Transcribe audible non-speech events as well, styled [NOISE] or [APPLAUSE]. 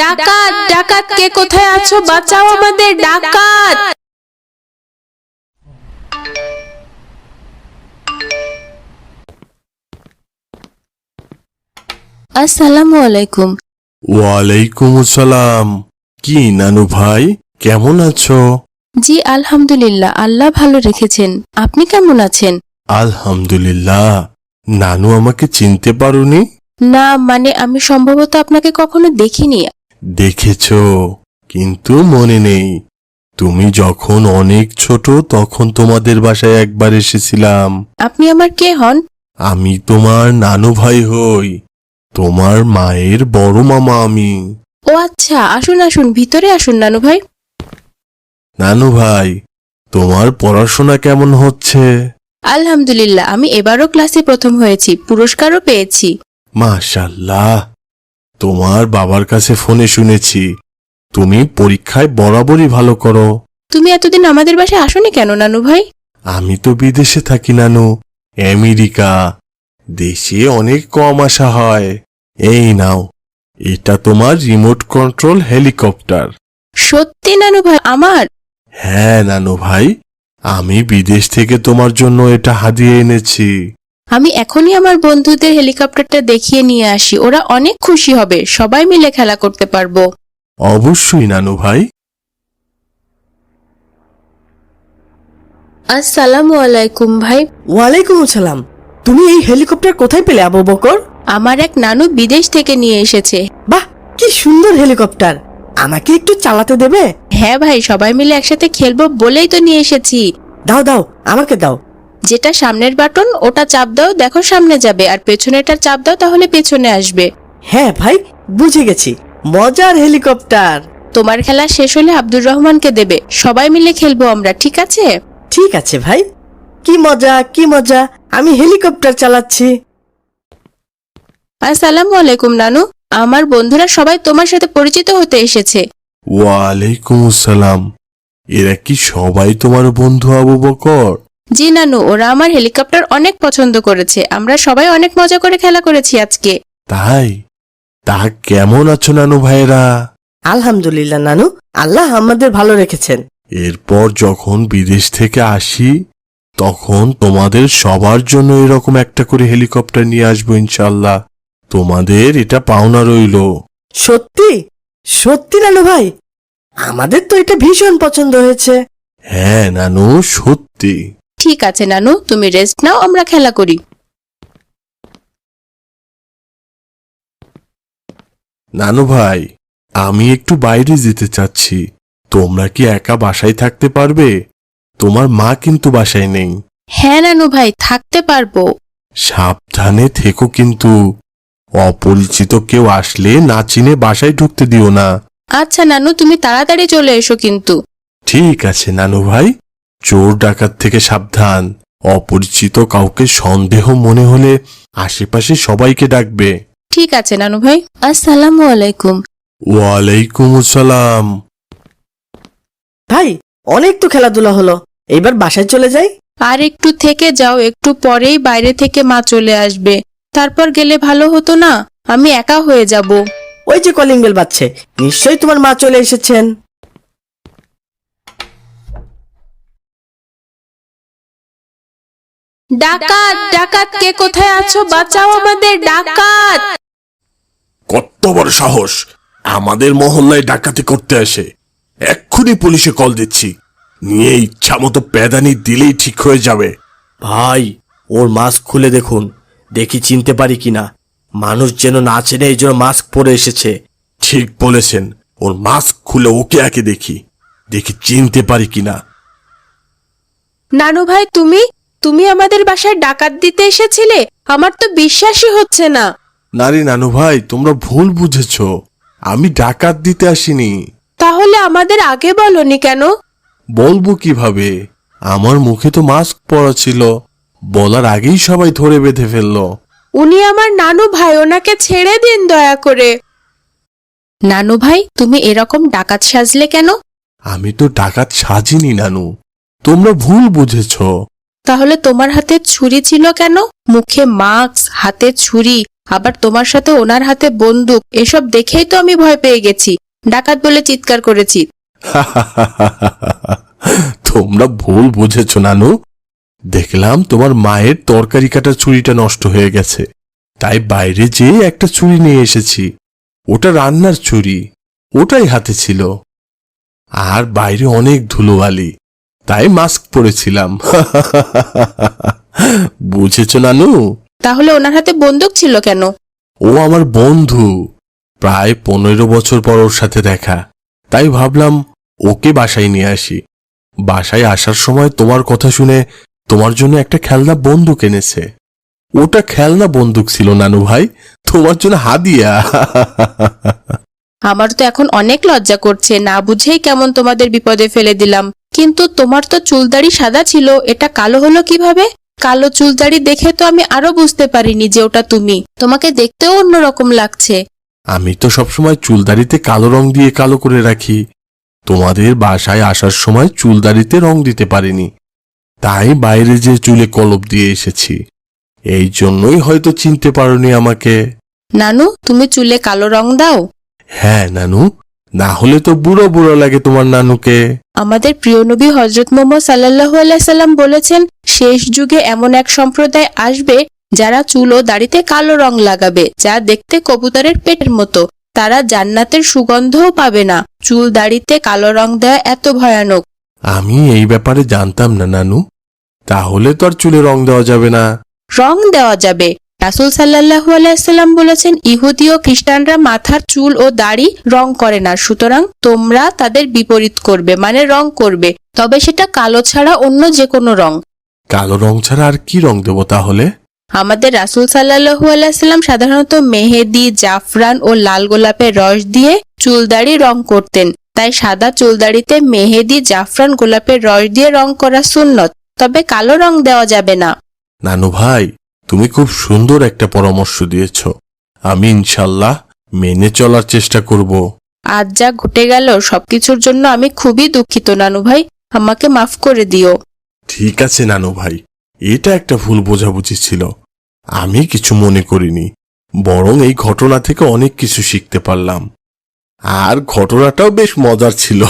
ডাকাত ডাকাত কে কোথায় আছো? বাঁচাও আমাদের ডাকাত। আসসালামু আলাইকুম। ওয়ালাইকুম আসসালাম। কি নানু ভাই কেমন আছো? জি আলহামদুলিল্লাহ আল্লাহ ভালো রেখেছেন। আপনি কেমন আছেন? আলহামদুলিল্লাহ। নানু আমাকে চিনতে পারোনি? না মানে আমি সম্ভবত আপনাকে কখনো দেখিনি। দেখেছ কিন্তু মনে নেই। তুমি যখন অনেক ছোট তখন তোমাদের বাসায় একবার এসেছিলাম। আপনি আমার কে হন? আমি তোমার নানু ভাই হই। তোমার মায়ের বড় মামা আমি। ও আচ্ছা আসুন আসুন ভিতরে আসুন নানু ভাই। নানু ভাই তোমার পড়াশোনা কেমন হচ্ছে? আলহামদুলিল্লাহ আমি এবারও ক্লাসে প্রথম হয়েছি পুরস্কারও পেয়েছি। মাশাল্লাহ তোমার বাবার কাছে ফোনে শুনেছি। তুমি পরীক্ষায় বরাবরই ভালো করো। তুমি এতদিন আমাদের বাসায় আসোনি কেন নানু ভাই? আমি তো বিদেশে থাকি নানু। আমেরিকা। দেশে অনেক কম আসা হয়। এই নাও এটা তোমার রিমোট কন্ট্রোল হেলিকপ্টার। সত্যি নানু ভাই আমার? হ্যাঁ নানু ভাই আমি বিদেশ থেকে তোমার জন্য এটা হাদিয়ে এনেছি। আমি এখনই আমার বন্ধুদের হেলিকপ্টারটা দেখিয়ে নিয়ে আসি। ওরা অনেক খুশি হবে। সবাই মিলে খেলা করতে পারব। অবশ্যই নানু ভাই। আসসালামু আলাইকুম ভাই। ওয়ালাইকুম আসসালাম। তুমি এই হেলিকপ্টার কোথায় পেলে আবু বকর? আমার এক নানু বিদেশ থেকে নিয়ে এসেছে। বাহ কি সুন্দর হেলিকপ্টার। আমাকে একটু চালাতে দেবে? হ্যাঁ ভাই সবাই মিলে একসাথে খেলব বলেই তো নিয়ে এসেছি। দাও দাও আমাকে দাও। যেটা সামনের বাটন ওটা চাপ দাও দেখো সামনে যাবে। আর পেছনেটা চাপ দাও তাহলে পেছনে আসবে। হ্যাঁ ভাই বুঝে গেছি। মজার হেলিকপ্টার। তোমার খেলা শেষ হলে আব্দুর রহমানকে দেবে। সবাই মিলে খেলব আমরা ঠিক আছে? ঠিক আছে ভাই। কি মজা কি মজা। আমি হেলিকপ্টার চালাচ্ছি। আসসালামু আলাইকুম নানু। আমার বন্ধুরা সবাই তোমার সাথে পরিচিত হতে এসেছে। ওয়ালাইকুম আসসালাম। এরা কি সবাই তোমার বন্ধু আবু বকর? জি নানু ওরা আমার হেলিকপ্টার অনেক পছন্দ করেছে। আমরা সবাই অনেক মজা করে খেলা করেছি আজকে। তাই? তা কেমন আছো নানু ভাইরা আলহামদুলিল্লাহ নানু আল্লাহ আমাদের ভালো রেখেছেন। এরপর যখন বিদেশ থেকে আসি তখন তোমাদের সবার জন্য এরকম একটা করে হেলিকপ্টার নিয়ে আসব ইনশাল্লাহ তোমাদের এটা পাওনা রইল। সত্যি? সত্যি নানু ভাই? আমাদের তো এটা ভীষণ পছন্দ হয়েছে। হ্যাঁ নানু সত্যি। ঠিক আছে নানু। তুমি রেস্ট নাও আমরা খেলা করি। নানু ভাই আমি একটু বাইরে যেতে চাচ্ছি। তোমরা কি একা বাসায় থাকতে পারবে? তোমার মা কিন্তু বাসায় নেই। হ্যাঁ নানু ভাই থাকতে পারব। সাবধানে থেকো কিন্তু। অপরিচিত কেউ আসলে না চিনে বাসায় ঢুকতে দিও না। আচ্ছা নানু তুমি তাড়াতাড়ি চলে এসো কিন্তু। ঠিক আছে নানু ভাই। চোর ডাকাত থেকে সাবধান। অপরিচিত কাউকে সন্দেহ মনে হলে আশেপাশে সবাইকে ডাকবে। ঠিক আছে নানু ভাই। আসসালামু আলাইকুম। ওয়ালাইকুম আসসালাম। ভাই অনেক তো খেলাধুলা হলো। এবার বাসায় চলে যাই। আর একটু থেকে যাও একটু পরেই বাইরে থেকে মা চলে আসবে। তারপর গেলে ভালো হতো না? আমি একা হয়ে যাব। ওই যে কলিং বেল বাজছে নিশ্চয়ই তোমার মা চলে এসেছেন। ডাকাত ডাকাত কে কোথায় আছো? বাঁচাও আমাদের ডাকাত। কত বড় সাহস। আমাদের মহল্লায় ডাকাতি করতে আসে। এক্ষুনি পুলিশে কল দিচ্ছি। নিয়ে ইচ্ছা মতো প্যাদানি দিলেই ঠিক হয়ে যাবে। ভাই ওর মাস্ক খুলে দেখুন। দেখি চিনতে পারি কিনা। মানুষ যেন না চেনে এই জন্য মাস্ক পরে এসেছে। ঠিক বলেছেন। ওর মাস্ক খুলে ওকে একে দেখি। দেখি চিনতে পারি কিনা। নানু ভাই তুমি? তুমি আমাদের বাসায় ডাকাত দিতে এসেছিলে? আমার তো বিশ্বাসই হচ্ছে না। নারী নানু ভাই তোমরা ভুল বুঝেছ। আমি ডাকাত দিতে আসিনি। তাহলে আমাদের আগে বলনি কেন? বলব কীভাবে? আমার মুখে তো মাস্ক পরা ছিল। বলার আগেই সবাই ধরে বেঁধে ফেলল। উনি আমার নানু ভাই ওনাকে ছেড়ে দিন দয়া করে। নানু ভাই তুমি এরকম ডাকাত সাজলে কেন? আমি তো ডাকাত সাজিনি নানু। তোমরা ভুল বুঝেছ। তাহলে তোমার হাতে ছুরি ছিল কেন? মুখে মাস্ক, হাতে ছুরি, আবার তোমার সাথে ওনার হাতে বন্দুক, এসব দেখেই তো আমি ভয় পেয়ে গেছি। ডাকাত বলে চিৎকার করেছি। [LAUGHS] তোমরা ভুল বুঝেছ, নানু। দেখলাম তোমার মায়ের তরকারি কাটার ছুরিটা নষ্ট হয়ে গেছে। তাই বাইরে যেয়ে একটা ছুরি নিয়ে এসেছি। ওটা রান্নার ছুরি। ওটাই হাতে ছিল। আর বাইরে অনেক ধুলোবালি। তাই মাস্ক পরেছিলাম। [LAUGHS] বুঝেছ নানু? তাহলে ওনার হাতে বন্দুক ছিল কেন? ও আমার বন্ধু। প্রায় পনেরো বছর পর ওর সাথে দেখা। তাই ভাবলাম ওকে বাসায় নিয়ে আসি। বাসায় আসার সময় তোমার কথা শুনে তোমার জন্য একটা খেলনা বন্দুক এনেছে। ওটা খেলনা বন্দুক ছিল নানু ভাই। তোমার জন্য হাদিয়া। আমার তো এখন অনেক লজ্জা করছে। না বুঝেই কেমন তোমাদের বিপদে ফেলে দিলাম। কিন্তু তোমার তো চুলদাড়ি সাদা ছিল এটা কালো হলো কীভাবে? কালো চুলদাড়ি দেখে তো আমি আরও বুঝতে পারিনি যে ওটা তুমি। তোমাকে দেখতেও অন্যরকম লাগছে। আমি তো সবসময় চুলদাড়িতে কালো রং দিয়ে কালো করে রাখি। তোমাদের বাসায় আসার সময় চুলদাড়িতে রং দিতে পারিনি। তাই বাইরে যে চুলে কলপ দিয়ে এসেছি। এই জন্যই হয়তো চিনতে পারোনি আমাকে। নানু তুমি চুলে কালো রং দাও। হ্যাঁ নানু। না হলে তো বুড়ো বুড়ো লাগে তোমার নানুকে। আমাদের প্রিয় নবী হজরত মোহাম্মদ সাল্লাহু আলাইসাল্লাম বলেছেন শেষ যুগে এমন এক সম্প্রদায় আসবে যারা চুল ও দাড়িতে কালো রং লাগাবে যা দেখতে কবুতরের পেটের মতো। তারা জান্নাতের সুগন্ধও পাবে না। চুল দাড়িতে কালো রং দেওয়া এত ভয়ানক। আমি এই ব্যাপারে জানতাম না নানু। তাহলে তো আর চুলে রং দেওয়া যাবে না। রং দেওয়া যাবে। রাসুল সাল্লাহু আলাইসাল্লাম বলেছেন ইহুদি ও খ্রিস্টানরা মাথার চুল ও দাড়ি রং করে না সুতরাং তোমরা তাদের বিপরীত করবে মানে রং করবে। তবে সেটা কালো ছাড়া অন্য যে কোনো রং। কালো রং ছাড়া আর কি রং দেবো তাহলে? আমাদের রাসুল সাল্লাহু আলাইসাল্লাম সাধারণত মেহেদি জাফরান ও লাল গোলাপের রস দিয়ে চুলদাড়ি রং করতেন। তাই সাদা চুলদাড়িতে মেহেদি জাফরান গোলাপের রস দিয়ে রং করা সুন্নত তবে কালো রং দেওয়া যাবে না। নানু ভাই তুমি খুব সুন্দর একটা পরামর্শ দিয়েছ। আমি ইনশাল্লাহ মেনে চলার চেষ্টা করব। আজ যা ঘটে গেল সবকিছুর জন্য আমি খুবই দুঃখিত নানু ভাই। আমাকে মাফ করে দিও। ঠিক আছে নানু ভাই। এটা একটা ভুল বোঝাবুঝি ছিল। আমি কিছু মনে করিনি। বরং এই ঘটনা থেকে অনেক কিছু শিখতে পারলাম। আর ঘটনাটাও বেশ মজার ছিল।